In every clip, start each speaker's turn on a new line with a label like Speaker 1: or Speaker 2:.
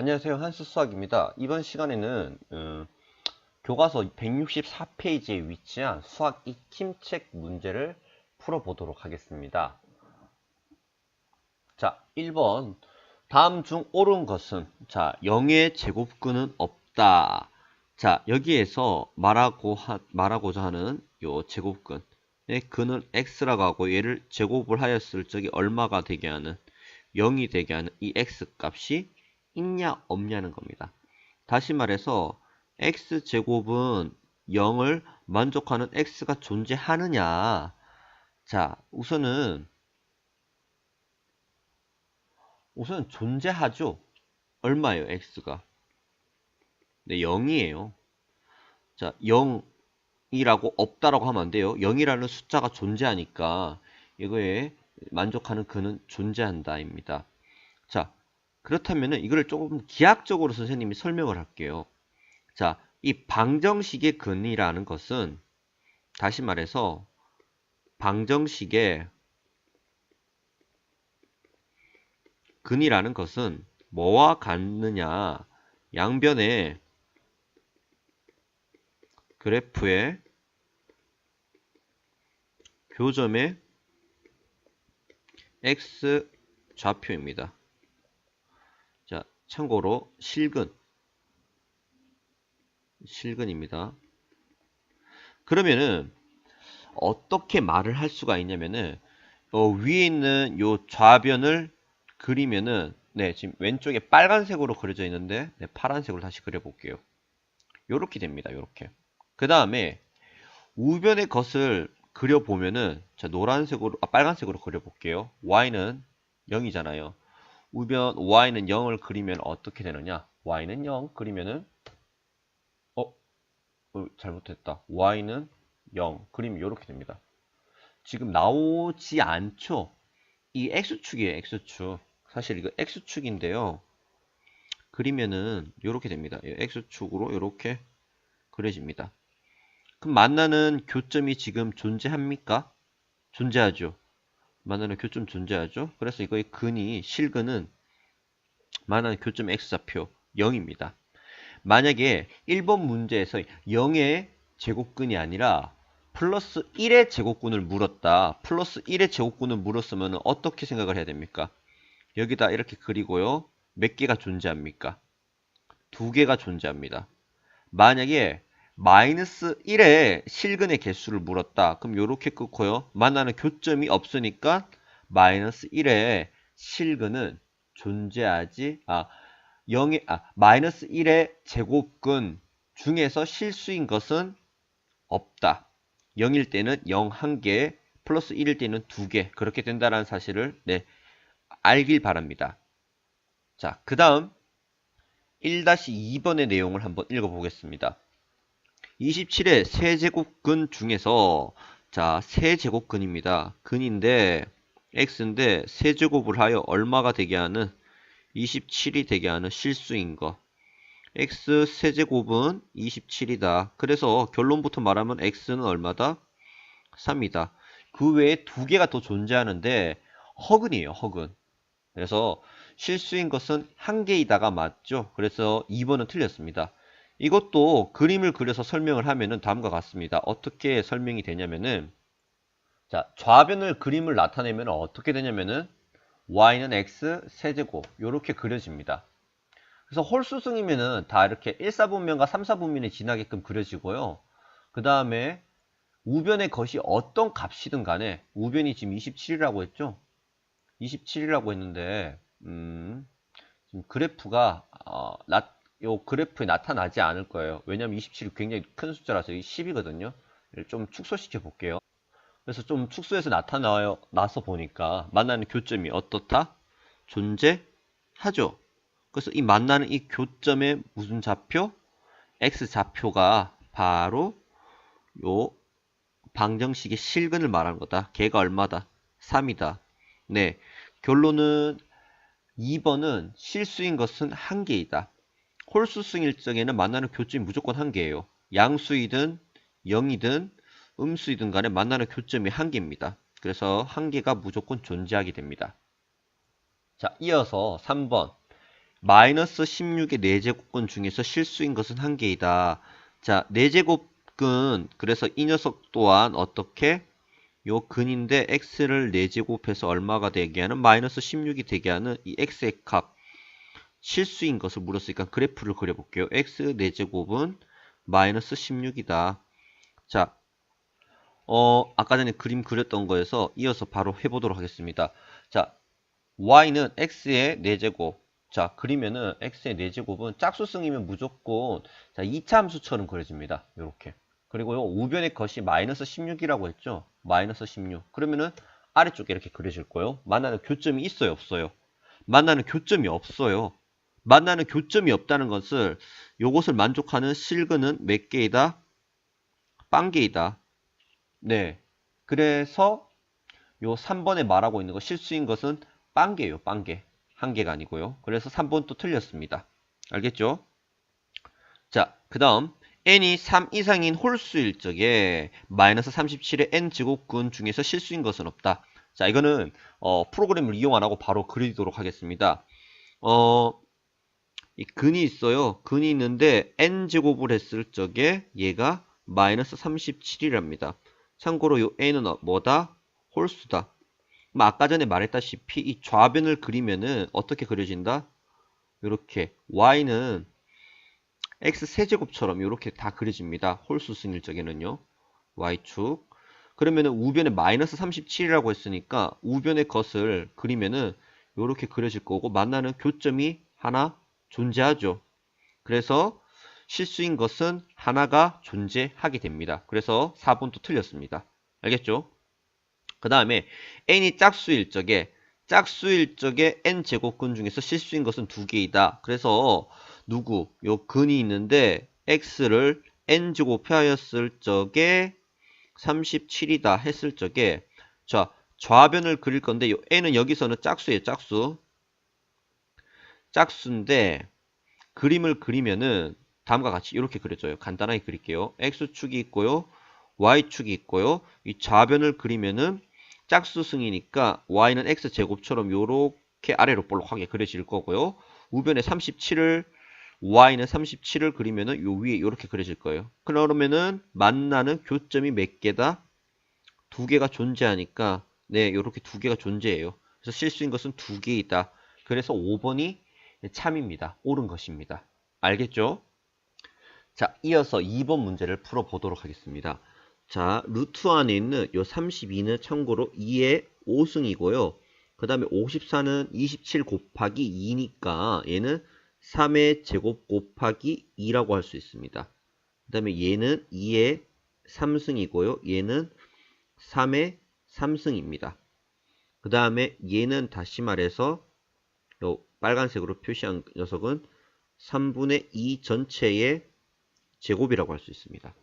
Speaker 1: 안녕하세요. 한스 수학입니다. 이번 시간에는 음, 교과서 164페이지에 위치한 수학 익힘책 문제를 풀어보도록 하겠습니다. 자, 1번 다음 중 옳은 것은 자, 0의 제곱근은 없다. 자, 여기에서 말하고 하, 말하고자 하는 요 제곱근 의 근은 x라고 하고 얘를 제곱을 하였을 적에 얼마가 되게 하는 0이 되게 하는 이 x 값이 있냐 없냐는 겁니다. 다시 말해서 x제곱은 0을 만족하는 x가 존재하느냐 자 우선은 우선 존재하죠. 얼마예요 x가? 네 0이에요. 자 0이라고 없다라고 하면 안 돼요. 0이라는 숫자가 존재하니까 이거에 만족하는 그는 존재한다 입니다. 자, 그렇다면 이거를 조금 기하학적으로 선생님이 설명을 할게요. 자, 이 방정식의 근이라는 것은 다시 말해서 방정식의 근이라는 것은 뭐와 같느냐 양변의 그래프의 교점의 x 좌표입니다. 자, 참고로 실근 실근입니다. 그러면은 어떻게 말을 할 수가 있냐면은 어, 위에 있는 요 좌변을 그리면은 네, 지금 왼쪽에 빨간색으로 그려져 있는데 네, 파란색으로 다시 그려 볼게요. 요렇게 됩니다. 요렇게. 그 다음에 우변의 것을 그려보면은 자 노란색으로 아 빨간색으로 그려볼게요. y는 0이잖아요. 우변 y는 0을 그리면 어떻게 되느냐? y는 0 그리면은 어? 어 잘못했다. y는 0 그리면 이렇게 됩니다. 지금 나오지 않죠? 이 x축이에요. x축. 사실 이거 x축인데요. 그리면은 이렇게 됩니다. x축으로 이렇게 그려집니다. 그럼 만나는 교점이 지금 존재합니까? 존재하죠. 만나는 교점 존재하죠. 그래서 이거의 근이 실근은 만나는 교점 x좌표 0입니다. 만약에 1번 문제에서 0의 제곱근이 아니라 플러스 1의 제곱근을 물었다. 플러스 1의 제곱근을 물었으면 어떻게 생각을 해야 됩니까? 여기다 이렇게 그리고요. 몇 개가 존재합니까? 두 개가 존재합니다. 만약에 마이너스 1의 실근의 개수를 물었다. 그럼 이렇게 끊고요. 만나는 교점이 없으니까 마이너스 1의 실근은 존재하지 아 0의 아 마이너스 1의 제곱근 중에서 실수인 것은 없다. 0일 때는 0 1개, 플러스 1일 때는 2개. 그렇게 된다는 사실을 네, 알길 바랍니다. 자, 그 다음 1-2번의 내용을 한번 읽어보겠습니다. 27의 세제곱근 중에서 자 세제곱근입니다. 근인데 x인데 세제곱을 하여 얼마가 되게 하는 27이 되게 하는 실수인 거. x 세제곱은 27이다. 그래서 결론부터 말하면 x는 얼마다? 3이다. 그 외에 두 개가 더 존재하는데 허근이에요. 허근. 그래서 실수인 것은 한 개이다가 맞죠. 그래서 2번은 틀렸습니다. 이것도 그림을 그려서 설명을 하면은 다음과 같습니다. 어떻게 설명이 되냐면은 자 좌변을 그림을 나타내면 어떻게 되냐면은 y는 x 세제곱 이렇게 그려집니다. 그래서 홀수승이면은 다 이렇게 1사분면과 3사분면이 지나게끔 그려지고요. 그 다음에 우변의 것이 어떤 값이든 간에 우변이 지금 27이라고 했죠. 27이라고 했는데 음, 지금 그래프가 어, 나, 요 그래프에 나타나지 않을 거예요. 왜냐면 27이 굉장히 큰 숫자라서 이 10이거든요. 좀 축소시켜 볼게요. 그래서 좀 축소해서 나타나요. 나서 보니까 만나는 교점이 어떻다? 존재하죠. 그래서 이 만나는 이 교점의 무슨 좌표? x 좌표가 바로 요 방정식의 실근을 말하는 거다. 걔가 얼마다? 3이다. 네. 결론은 2번은 실수인 것은 한 개이다. 홀수승 일정에는 만나는 교점이 무조건 한 개예요. 양수이든 0이든 음수이든 간에 만나는 교점이 한 개입니다. 그래서 한 개가 무조건 존재하게 됩니다. 자, 이어서 3번. 마이너스 16의 4제곱근 중에서 실수인 것은 한 개이다. 자, 4제곱근 그래서 이 녀석 또한 어떻게 요 근인데 x를 4제곱해서 얼마가 되게 하는 마이너스 16이 되게 하는 이 x의 값 실수인 것을 물었으니까 그래프를 그려볼게요. x 4제곱은 마이너스 16이다. 자, 어, 아까 전에 그림 그렸던 거에서 이어서 바로 해보도록 하겠습니다. 자, y는 x의 4제곱. 자, 그리면은 x의 4제곱은 짝수승이면 무조건 자, 2차 함수처럼 그려집니다. 이렇게. 그리고 요 우변의 것이 마이너스 16이라고 했죠. 마이너스 16. 그러면은 아래쪽에 이렇게 그려질 거예요. 만나는 교점이 있어요, 없어요? 만나는 교점이 없어요. 만나는 교점이 없다는 것을 요것을 만족하는 실근은 몇 개이다? 빵 개이다. 네. 그래서 요 3번에 말하고 있는 거 실수인 것은 빵 개예요. 빵 개. 한 개가 아니고요. 그래서 3번 또 틀렸습니다. 알겠죠? 자, 그 다음 n이 3 이상인 홀수일 적에 마이너스 37의 n 제곱근 중에서 실수인 것은 없다. 자, 이거는 어, 프로그램을 이용 안 하고 바로 그리도록 하겠습니다. 어, 이 근이 있어요. 근이 있는데 n제곱을 했을 적에 얘가 마이너스 37이랍니다. 참고로 이 n은 어, 뭐다? 홀수다. 아까 전에 말했다시피 이 좌변을 그리면은 어떻게 그려진다? 이렇게 y는 x 세제곱처럼 이렇게 다 그려집니다. 홀수 승일 적에는요. y축. 그러면은 우변에 마이너스 37이라고 했으니까 우변의 것을 그리면은 이렇게 그려질 거고 만나는 교점이 하나 존재하죠. 그래서 실수인 것은 하나가 존재하게 됩니다. 그래서 4번도 틀렸습니다. 알겠죠? 그 다음에 n이 짝수일 적에 짝수일 적에 n 제곱근 중에서 실수인 것은 두 개이다. 그래서 누구? 요 근이 있는데 x를 n 제곱하였을 적에 37이다 했을 적에 자 좌변을 그릴 건데 요 n은 여기서는 짝수예요. 짝수. 짝수인데 그림을 그리면은 다음과 같이 이렇게 그려져요. 간단하게 그릴게요. x축이 있고요. y축이 있고요. 이 좌변을 그리면은 짝수 승이니까 y는 x제곱처럼 이렇게 아래로 볼록하게 그려질 거고요. 우변에 37을 y는 37을 그리면은 요 위에 이렇게 그려질 거예요. 그러면은 만나는 교점이 몇 개다? 두 개가 존재하니까 네, 이렇게 두 개가 존재해요. 그래서 실수인 것은 두 개이다. 그래서 5번이 참입니다. 옳은 것입니다. 알겠죠? 자, 이어서 2번 문제를 풀어보도록 하겠습니다. 자, 루트 안에 있는 요 32는 참고로 2의 5승이고요. 그 다음에 54는 27 곱하기 2니까 얘는 3의 제곱 곱하기 2라고 할 수 있습니다. 그 다음에 얘는 2의 3승이고요. 얘는 3의 3승입니다. 그 다음에 얘는 다시 말해서 요 빨간색으로 표시한 녀석은 3분의 2 전체의 제곱이라고 할 수 있습니다.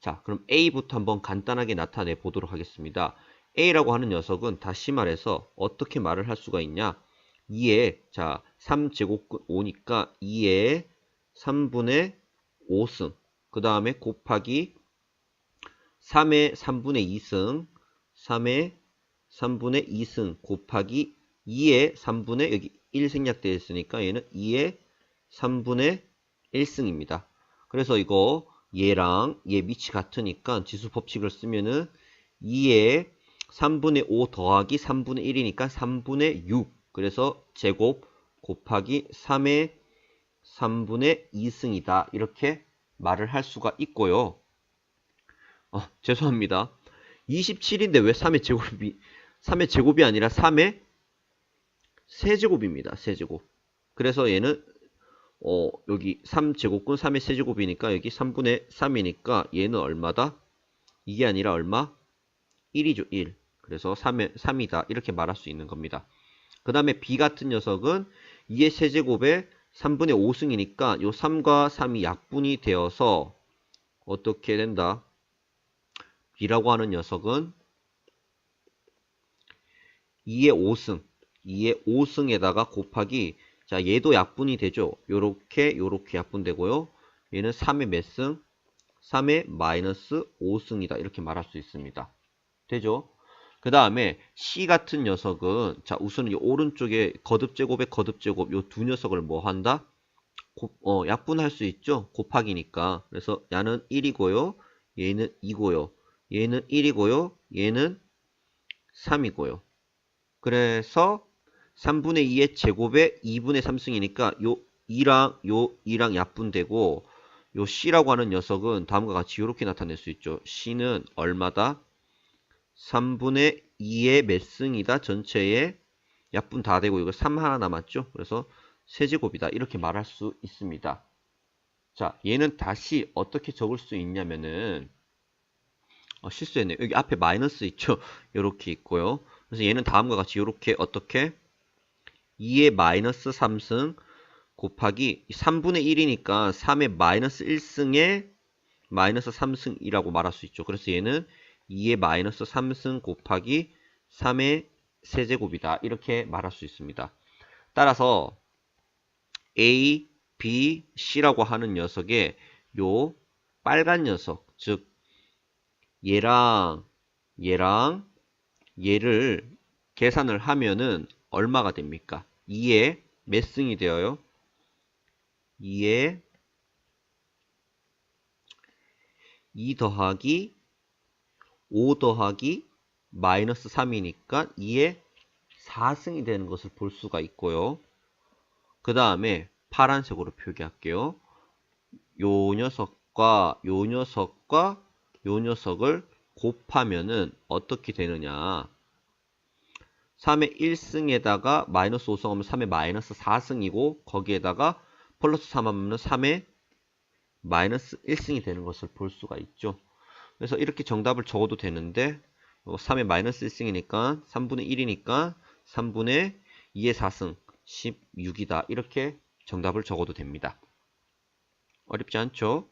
Speaker 1: 자, 그럼 A부터 한번 간단하게 나타내 보도록 하겠습니다. A라고 하는 녀석은 다시 말해서 어떻게 말을 할 수가 있냐? 2에 자 3제곱 5니까 2에 3분의 5승 그 다음에 곱하기 3의 3분의 2승 3의 3분의 2승 곱하기 2의 3분의 여기 1 생략되어 있으니까 얘는 2의 3분의 1승입니다. 그래서 이거 얘랑 얘 밑이 같으니까 지수 법칙을 쓰면은 2의 3분의 5 더하기 3분의 1이니까 3분의 6 그래서 제곱 곱하기 3의 3분의 2승이다 이렇게 말을 할 수가 있고요. 어, 죄송합니다. 27인데 왜 3의 제곱이 3의 제곱이 아니라 3의 세제곱입니다. 세제곱. 그래서 얘는 어, 여기 3제곱근 3의 세제곱이니까 여기 3분의 3이니까 얘는 얼마다? 이게 아니라 얼마? 1이죠. 1. 그래서 3의, 3이다. 이렇게 말할 수 있는 겁니다. 그 다음에 B 같은 녀석은 2의 세제곱에 3분의 5승이니까 요 3과 3이 약분이 되어서 어떻게 된다? B라고 하는 녀석은 2의 5승, 2의 5승에다가 곱하기 자 얘도 약분이 되죠. 요렇게 요렇게 약분되고요. 얘는 3의 몇 승? 3의 마이너스 5승이다. 이렇게 말할 수 있습니다. 되죠? 그 다음에 C 같은 녀석은 자 우선 이 오른쪽에 거듭 제곱에 거듭 제곱 요 두 녀석을 뭐 한다? 곱, 어, 약분할 수 있죠. 곱하기니까. 그래서 야는 1이고요. 얘는 2고요. 얘는 1이고요. 얘는 3이고요. 그래서 3분의 2의 제곱에 2분의 3승이니까 요 2랑 요 2랑 약분되고 요 C라고 하는 녀석은 다음과 같이 이렇게 나타낼 수 있죠. C는 얼마다? 3분의 2의 몇 승이다? 전체에 약분 다 되고 이거 3 하나 남았죠. 그래서 세제곱이다. 이렇게 말할 수 있습니다. 자, 얘는 다시 어떻게 적을 수 있냐면은 어, 실수했네요. 여기 앞에 마이너스 있죠. 이렇게 있고요. 그래서 얘는 다음과 같이 이렇게 어떻게 2의 마이너스 3승 곱하기 3분의 1이니까 3의 마이너스 1승에 마이너스 3승이라고 말할 수 있죠. 그래서 얘는 2의 마이너스 3승 곱하기 3의 세제곱이다. 이렇게 말할 수 있습니다. 따라서 A, B, C라고 하는 녀석의 요 빨간 녀석, 즉 얘랑 얘랑 얘를 계산을 하면은 얼마가 됩니까? 2에 몇 승이 되어요? 2에 2 더하기 5 더하기 마이너스 3이니까 2에 4승이 되는 것을 볼 수가 있고요. 그 다음에 파란색으로 표기할게요. 요 녀석과 요 녀석과 요 녀석을 곱하면은 어떻게 되느냐. 3의 1승에다가 마이너스 5승 하면 3의 마이너스 4승이고 거기에다가 플러스 3 하면 3의 마이너스 1승이 되는 것을 볼 수가 있죠. 그래서 이렇게 정답을 적어도 되는데 3의 마이너스 1승이니까 3분의 1이니까 3분의 2의 4승 16이다. 이렇게 정답을 적어도 됩니다. 어렵지 않죠?